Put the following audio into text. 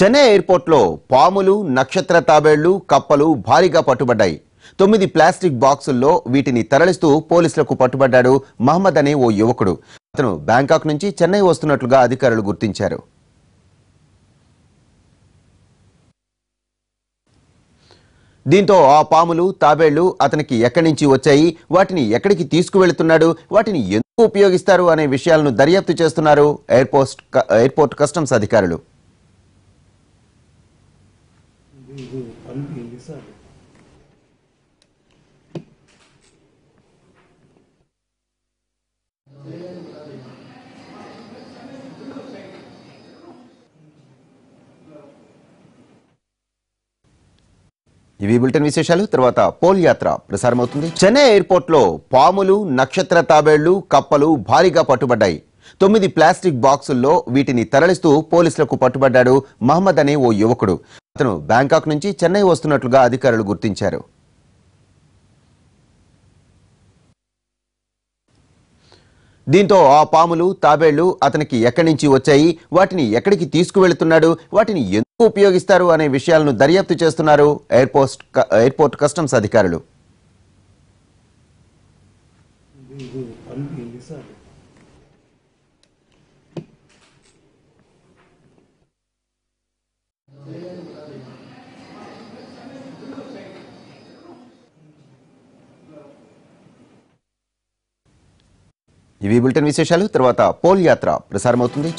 చెన్నై ఎయిర్పోర్ట్లో పాములు నక్షత్ర తాబేళ్ళు కప్పలు భారీగా పట్టుబడ్డాయి. తొమ్మిది ప్లాస్టిక్ బాక్సుల్లో వీటిని తరలిస్తూ పోలీసులకు పట్టుబడ్డాడు మహమ్మద్ అనే ఓ యువకుడు. అతను బ్యాంకాక్ నుంచి చెన్నై వస్తున్నట్లుగా అధికారులు గుర్తించారు. దీంతో ఆ పాములు తాబేళ్ళు అతనికి ఎక్కడి నుంచి వచ్చాయి వాటిని ఎక్కడికి తీసుకువెళుతున్నాడు వాటిని ఎందుకు ఉపయోగిస్తారు అనే విషయాలను దర్యాప్తు చేస్తున్నారు ఎయిర్పోర్ట్ ఎయిర్పోర్ట్ కస్టమ్స్ అధికారులు. ఇవి బులెటిన్ విశేషాలు. తర్వాత పోల్ యాత్ర ప్రసారమవుతుంది. చెన్నై ఎయిర్పోర్ట్లో పాములు నక్షత్ర తాబేళ్ళు కప్పలు భారీగా పట్టుబడ్డాయి. తొమ్మిది ప్లాస్టిక్ బాక్సుల్లో వీటిని తరలిస్తూ పోలీసులకు పట్టుబడ్డాడు మహమ్మద్ అనే ఓ యువకుడు. అతను బ్యాంకాక్ నుంచి చెన్నై వస్తున్నట్లుగా అధికారులు గుర్తించారు. దీంతో ఆ పాములు తాబేళ్ళు అతనికి ఎక్కడి నుంచి వచ్చాయి వాటిని ఎక్కడికి తీసుకువెళుతున్నాడు వాటిని ఎందుకు ఉపయోగిస్తారు అనే విషయాలను దర్యాప్తు చేస్తున్నారు ఎయిర్పోర్ట్ ఎయిర్పోర్ట్ కస్టమ్స్ అధికారులు. ఇవి బులెటిన్ విశేషాలు. తర్వాత పోల్ యాత్ర ప్రసారమవుతుంది.